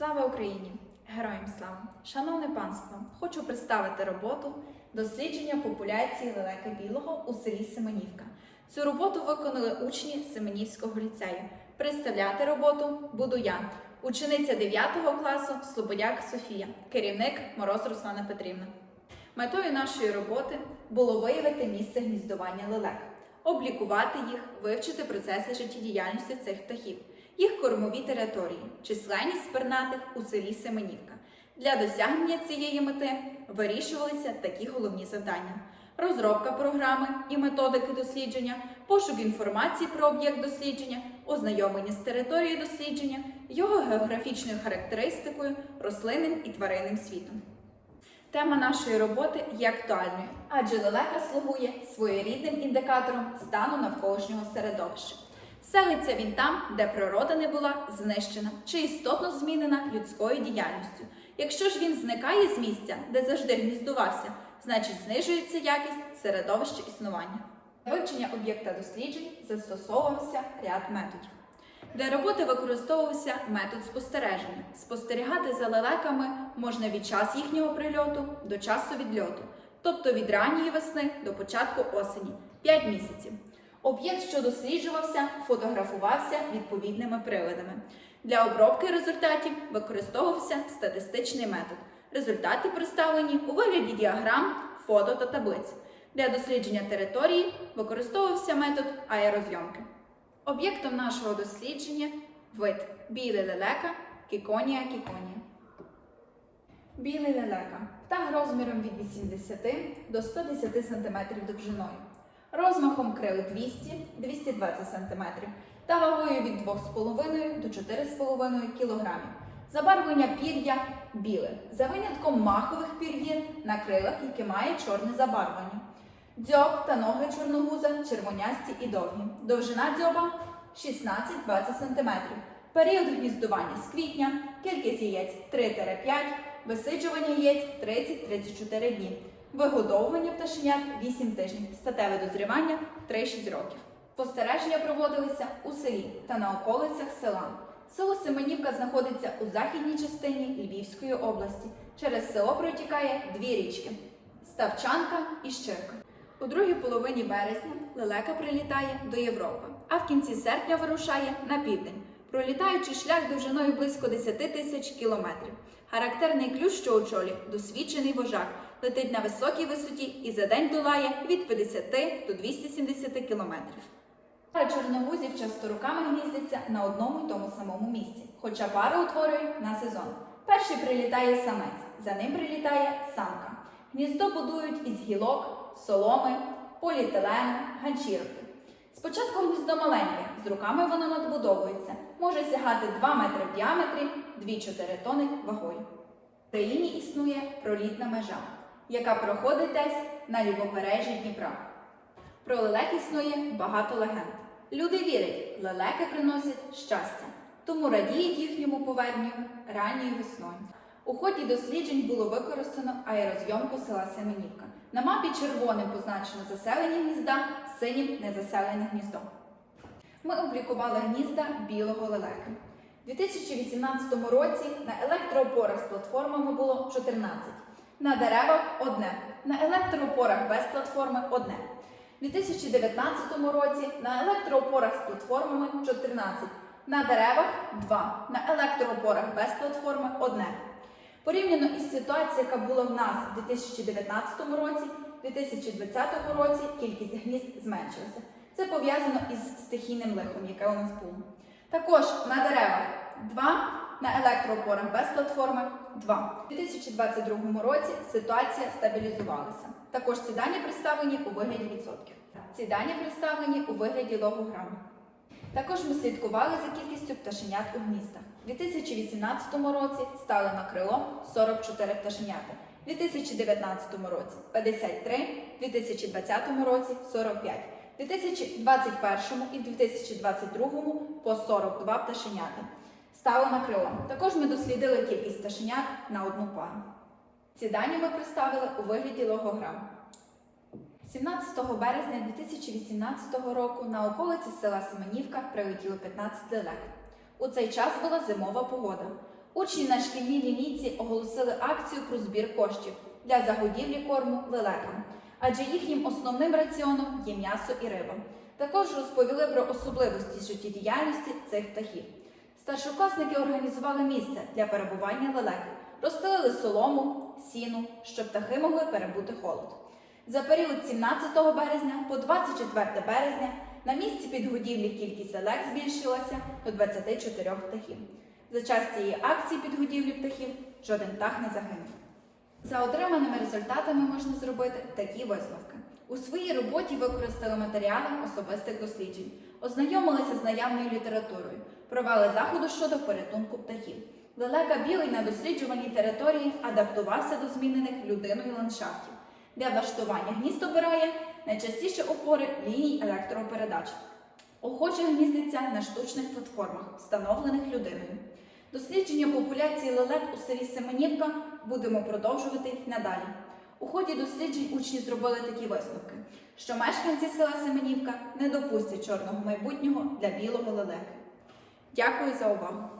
Слава Україні! Героям слава! Шановне панство! Хочу представити роботу дослідження популяції лелека білого у селі Семенівка. Цю роботу виконали учні Семенівського ліцею. Представляти роботу буду я, учениця 9 класу Слободяк Софія, керівник Мороз Руслана Петрівна. Метою нашої роботи було виявити місце гніздування лелек, облікувати їх, вивчити процеси життєдіяльності цих птахів, їх кормові території, численність пернатих у селі Семенівка. Для досягнення цієї мети вирішувалися такі головні завдання: розробка програми і методики дослідження, пошук інформації про об'єкт дослідження, ознайомлення з територією дослідження, його географічною характеристикою, рослинним і тваринним світом. Тема нашої роботи є актуальною, адже лелека слугує своєрідним індикатором стану навколишнього середовища. Селиться він там, де природа не була знищена чи істотно змінена людською діяльністю. Якщо ж він зникає з місця, де завжди гніздувався, значить знижується якість середовища існування. Для вивчення об'єкта досліджень застосовувався ряд методів. Для роботи використовувався метод спостереження. Спостерігати за лелеками можна від часу їхнього прильоту до часу відльоту, тобто від ранньої весни до початку осені 5 місяців. Об'єкт, що досліджувався, фотографувався відповідними приладами. Для обробки результатів використовувався статистичний метод. Результати представлені у вигляді діаграм, фото та таблиць. Для дослідження території використовувався метод аерозйомки. Об'єктом нашого дослідження вид білий лелека кіконія кіконія. Білий лелека птах розміром від 80 до 110 см довжиною, розмахом крил 200-220 см та вагою від 2,5 до 4,5 кг. Забарвлення пір'я біле, за винятком махових пір'їн на крилах, які мають чорне забарвлення. Дзьоб та ноги чорногуза червонясті і довгі. Довжина дзьоба 16-20 см. Період гніздування з квітня, кількість яєць 3-5, висиджування яєць 30-34 дні. Вигодовування пташенят 8 тижнів, статеве дозрівання 3-6 років. Спостереження проводилися у селі та на околицях села. Село Семенівка знаходиться у західній частині Львівської області. Через село протікає дві річки Ставчанка і Щирка. У другій половині березня лелека прилітає до Європи, а в кінці серпня вирушає на південь, пролітаючи шлях довжиною близько 10 тисяч кілометрів. Характерний ключ, що очолює досвідчений вожак, летить на високій висоті і за день долає від 50 до 270 кілометрів. Пара чорногузів часто руками гніздиться на одному й тому самому місці, хоча пара утворює на сезон. Перший прилітає самець, за ним прилітає самка. Гніздо будують із гілок, соломи, поліетилену, ганчірки. Спочатку гніздо маленьке, з руками воно надбудовується, може сягати 2 метри в діаметрі, 2-4 тони вагою. В країні існує пролітна межа, яка проходить десь на лівобережжі Дніпра. Про лелек існує багато легенд. Люди вірять, лелеки приносять щастя, тому радіють їхньому поверненню ранньою весною. У ході досліджень було використано аерозйомку села Семенівка. На мапі червоним позначено заселені гнізда, синім незаселене гніздо. Ми облікували гнізда білого лелека. У 2018 році на електроопорах з платформами було 14, на деревах одне, на електроопорах без платформи одне. У 2019 році на електроопорах з платформами 14, на деревах 2, на електроопорах без платформи одне. Порівняно із ситуацією, яка була в нас у 2019 році, у 2020 році кількість гнізд зменшилася. Це пов'язано із стихійним лихом, яке у нас було. Також на деревах 2, на електроопорах без платформи 2. У 2022 році ситуація стабілізувалася. Також ці дані представлені у вигляді відсотків. Ці дані представлені у вигляді логограм. Також ми слідкували за кількістю пташенят у гніздах. У 2018 році стали на крило 44 пташенята, у 2019 році 53, у 2020 році 45, у 2021 і в 2022 по 42 пташенята. Стали на крило. Також ми дослідили кількість пташенят на одну пару. Ці дані ми представили у вигляді логограм. 17 березня 2018 року на околиці села Семенівка прилетіло 15 лелек. У цей час була зимова погода. Учні на шкільній лінійці оголосили акцію про збір коштів для загодівлі корму лелекам, адже їхнім основним раціоном є м'ясо і риба. Також розповіли про особливості життєдіяльності цих птахів. Старшокласники організували місце для перебування лелек, розстелили солому, сіну, щоб птахи могли перебути холод. За період 17 березня по 24 березня на місці підгодівлі кількість лелек збільшилася до 24 птахів. За час цієї акції підгодівлі птахів жоден птах не загинув. За отриманими результатами можна зробити такі висновки. У своїй роботі використали матеріали особистих досліджень, ознайомилися з наявною літературою, провели заходи щодо порятунку птахів. Лелека білий на досліджуваній території адаптувався до змінених людиною ландшафтів. Для влаштування гнізд обирає найчастіше опори ліній електропередач. Охоче гніздиться на штучних платформах, встановлених людиною. Дослідження популяції лелек у селі Семенівка будемо продовжувати надалі. У ході досліджень учні зробили такі висновки, що мешканці села Семенівка не допустять чорного майбутнього для білого лелеки. Дякую за увагу!